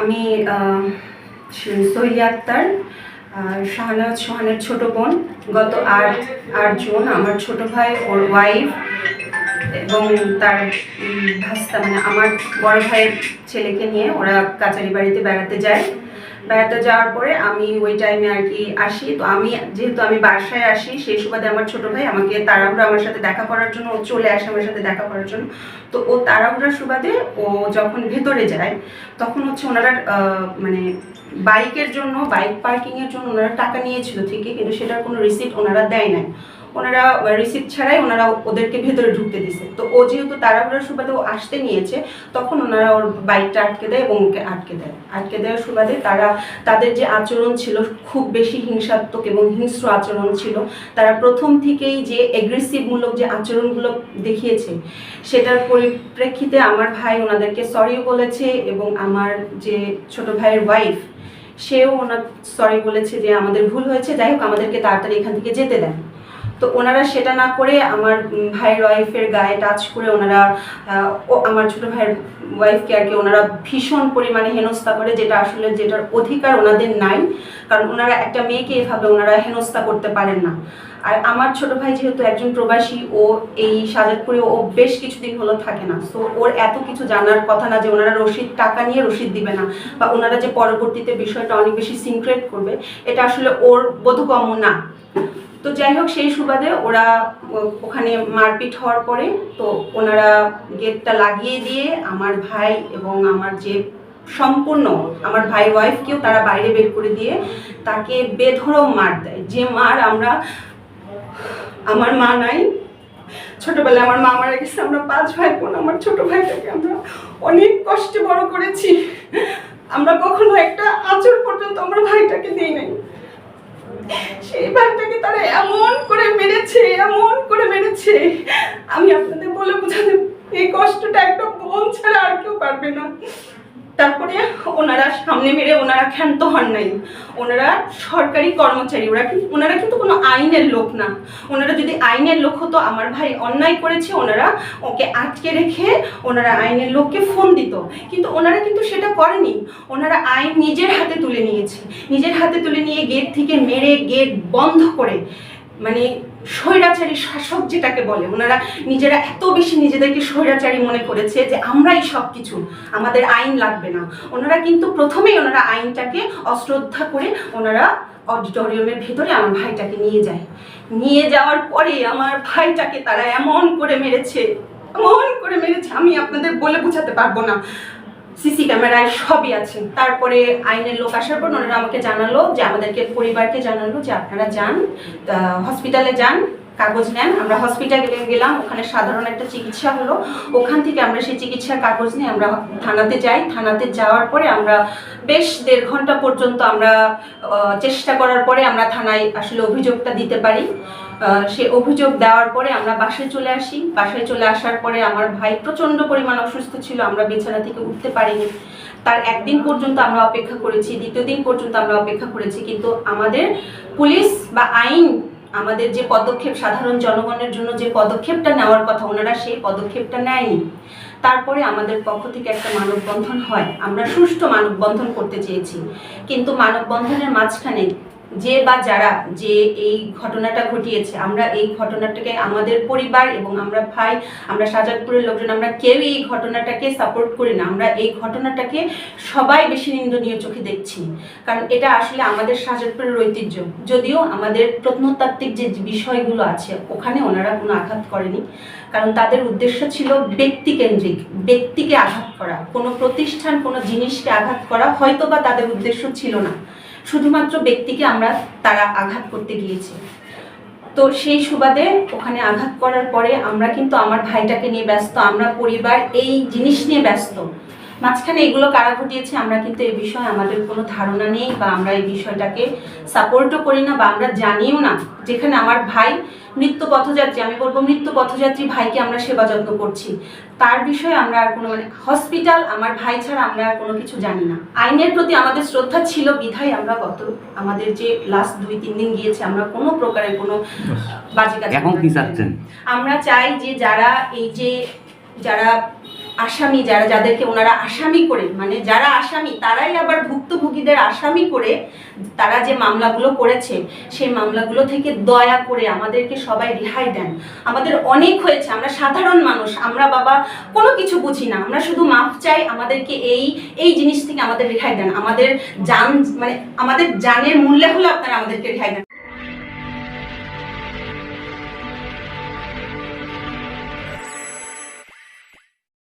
আমি আহ, আক্তার শাহনাজ সোহানের ছোট বোন। গত আট আট জুন আমার ছোট ভাই ওর ওয়াইফ এবং তার ভাস্তা মানে আমার বড় ভাইয়ের ছেলেকে নিয়ে ওরা কাচারি বাড়িতে বেড়াতে যায়। বেড়াতে যাওয়ার পরে আমি ওই টাইমে আর কি আসি। তো আমি যেহেতু আমি বাসায় আসি, সেই সুবাদে আমার ছোট ভাই আমাকে তাড়াহুড়ো আমার সাথে দেখা করার জন্য, ও চলে আসে আমার সাথে দেখা করার জন্য। তো ও তাড়াহুড়োর সুবাদে ও যখন ভেতরে যায়, তখন হচ্ছে ওনারা মানে বাইকের জন্য, বাইক পার্কিংয়ের জন্য ওনারা টাকা নিয়েছিল ঠিকই, কিন্তু সেটার কোনো রিসিপ্ট ওনারা দেয় নাই। ওনারা রিসিপ্ট ছাড়াই ওনারা ওদেরকে ভেতরে ঢুকতে দিছে। তো ও যেহেতু তাড়াহুড়োর সুবাদে ও আসতে নিয়েছে, তখন ওনারা ওর বাইকটা আটকে দেয় এবং ওকে আটকে দেয়। আটকে দেওয়ার সুবাদে তারা, তাদের যে আচরণ ছিল খুব বেশি হিংসাত্মক এবং হিংস্র আচরণ ছিল। তারা প্রথম থেকেই যে এগ্রেসিভমূলক যে আচরণগুলো দেখিয়েছে, সেটার পরিপ্রেক্ষিতে আমার ভাই ওনাদেরকে সরিও বলেছে এবং আমার যে ছোট ভাইয়ের ওয়াইফ সেও ওনার সরি বলেছে যে আমাদের ভুল হয়েছে। যাই হোক, আমাদেরকে তাড়াতাড়ি এখান থেকে যেতে দেন। তো ওনারা সেটা না করে আমার ভাইয়ের ওয়াইফের গায়ে টাচ করে ওনারা ও আমার ছোট ভাইয়ের ওয়াইফকে আর কি ওনারা ভীষণ পরিমাণে হেনস্থা করে, যেটা আসলে যেটার অধিকার ওনাদের নাই। কারণ ওনারা একটা মেয়েকে এভাবে ওনারা হেনস্থা করতে পারেন না। আর আমার ছোট ভাই যেহেতু একজন প্রবাসী, ও এই সাজাদপুরে ও বেশ কিছুদিন হলো থাকে না। তো ওর এত কিছু জানার কথা না যে ওনারা রসিদ, টাকা নিয়ে রসিদ দিবে না, বা ওনারা যে পরবর্তীতে বিষয়টা অনেক বেশি সিনক্রেট করবে, এটা আসলে ওর বোধগম্য না। তো যাই হোক সেই সুবাদে ওরা ওখানে মারপিট হওয়ার পরে তো ওনারা গেটটা লাগিয়ে দিয়ে আমার ভাই এবং আমার যে সম্পূর্ণ আমার ভাই ওয়াইফকেও তারা বাইরে বের করে দিয়ে তাকে বেধরম মার দেয়। যে মার আমরা, আমার মা নাই, ছোটবেলায় আমার মা মারা গেছে, আমরা পাঁচ ভাই বোন, আমার ছোট ভাইটাকে আমরা অনেক কষ্টে বড় করেছি। আমরা কখনো একটা আঁচড় পর্যন্ত আমার ভাইটাকে দিই নাই। সেই ভাগটাকে তারা এমন করে মেরেছে, এমন করে মেরেছে। আমি আপনাদের বলে বোঝাতে এই কষ্টটা একটা বোন ছাড়া আর কেউ পারবে না। তারপরে ওনারা সামনে মেরে ওনারা ক্ষান্ত হন নাই। ওনারা সরকারি কর্মচারী, ওরা কিন্তু ওনারা কিন্তু কোনো আইনের লোক না। ওনারা যদি আইনের লোক হতো, আমার ভাই অন্যায় করেছে, ওনারা ওকে আটকে রেখে ওনারা আইনের লোককে ফোন দিত। কিন্তু ওনারা কিন্তু সেটা করেনি। ওনারা আইন নিজের হাতে তুলে নিয়েছে। নিজের হাতে তুলে নিয়ে গেট থেকে মেরে গেট বন্ধ করে মানে স্বৈরাচারী শাসক যেটাকে বলে, ওনারা নিজেরা এত বেশি নিজেদেরকে স্বৈরাচারী মনে করেছে যে আমরাই সব কিছু আমাদের আইন লাগবে না। ওনারা কিন্তু প্রথমেই ওনারা আইনটাকে অশ্রদ্ধা করে ওনারা অডিটোরিয়ামের ভেতরে আমার ভাইটাকে নিয়ে যায়। নিয়ে যাওয়ার পরে আমার ভাইটাকে তারা এমন করে মেরেছে, এমন করে মেরেছে, আমি আপনাদের বলে বোঝাতে পারব না। সিসি ক্যামেরায় সবই আছে। তারপরে আইনের লোক আসার পর ওনারা আমাকে জানালো যে আমাদেরকে পরিবারকে জানালো যে আপনারা যান হসপিটালে যান। কাগজ নেন। আমরা হসপিটালে গেলাম, ওখানে সাধারণ একটা চিকিৎসা হলো। ওখান থেকে আমরা সেই চিকিৎসার কাগজ নিয়ে আমরা থানাতে যাই। থানাতে যাওয়ার পরে আমরা বেশ দেড় ঘণ্টা পর্যন্ত আমরা চেষ্টা করার পরে আমরা থানায় আসলে অভিযোগটা দিতে পারি। সে অভিযোগ দেওয়ার পরে আমরা বাসায় চলে আসি। বাসায় চলে আসার পরে আমার ভাই প্রচণ্ড পরিমাণ অসুস্থ ছিল। আমরা বিছানা থেকে উঠতে পারিনি। তার একদিন পর্যন্ত আমরা অপেক্ষা করেছি, দ্বিতীয় দিন পর্যন্ত আমরা অপেক্ষা করেছি। কিন্তু আমাদের পুলিশ বা আইন আমাদের যে পদক্ষেপ সাধারণ জনগণের জন্য যে পদক্ষেপটা নেওয়ার কথা, ওনারা সেই পদক্ষেপটা নেয়নি। তারপরে আমাদের পক্ষ থেকে একটা মানববন্ধন হয়। আমরা সুষ্ঠু মানববন্ধন করতে চেয়েছি। কিন্তু মানববন্ধনের মাঝখানে যে বা যারা যে এই ঘটনাটা ঘটিয়েছে, আমরা এই ঘটনাটাকে আমাদের পরিবার এবং আমরা ভাই, আমরা সাজাদপুরের লোকজন, আমরা কেউ এই ঘটনাটাকে সাপোর্ট করি না। আমরা এই ঘটনাটাকে সবাই বেশি নিন্দনীয় চোখে দেখছি। কারণ এটা আসলে আমাদের সাজাদপুরের ঐতিহ্য। যদিও আমাদের প্রত্নতাত্ত্বিক যে বিষয়গুলো আছে, ওখানে ওনারা কোনো আঘাত করেনি। কারণ তাদের উদ্দেশ্য ছিল ব্যক্তিকেন্দ্রিক, ব্যক্তিকে আঘাত করা। কোনো প্রতিষ্ঠান, কোনো জিনিসকে আঘাত করা হয়তো বা তাদের উদ্দেশ্য ছিল না। শুধুমাত্র ব্যক্তিকে আমরা তারা আঘাত করতে গিয়েছি। তো সেই সুবাদে ওখানে আঘাত করার পরে আমরা কিন্তু আমার ভাইটাকে নিয়ে ব্যস্ত, আমরা পরিবার এই জিনিস নিয়ে ব্যস্ত। মাঝখানে এগুলো কারা ঘটিয়েছে আমরা কিন্তু এই বিষয়ে আমাদের কোনো ধারণা নেই বা আমরা এই বিষয়টাকে সাপোর্টও করি না বা আমরা জানিও না। যেখানে আমার ভাই মৃত্যু পথযাত্রী আমি বলব মৃত্যু পথযাত্রী ভাইকে আমরা সেবা যত্ন করছি। তার বিষয়ে আমরা আর কোনো মানে হসপিটাল আমার ভাই ছাড়া আমরা আর কোনো কিছু জানি না। আইনের প্রতি আমাদের শ্রদ্ধা ছিল বিধায় আমরা গত আমাদের যে লাস্ট দুই তিন দিন গিয়েছে আমরা কোনো প্রকারের কোনো বাজে কাজ আমরা চাই যে যারা এই যে যারা আসামি যারা, যাদেরকে ওনারা আসামি করে মানে যারা আসামি, তারাই আবার ভুক্তভোগীদের আসামি করে তারা যে মামলাগুলো করেছে, সেই মামলাগুলো থেকে দয়া করে আমাদেরকে সবাই রেহাই দেন। আমাদের অনেক হয়েছে, আমরা সাধারণ মানুষ, আমরা বাবা কোনো কিছু বুঝি না, আমরা শুধু মাফ চাই আমাদেরকে এই এই জিনিস থেকে আমাদের রেহাই দেন। আমাদের জান মানে আমাদের জানের মূল্যে হলে আপনারা আমাদেরকে রেহাই দেন।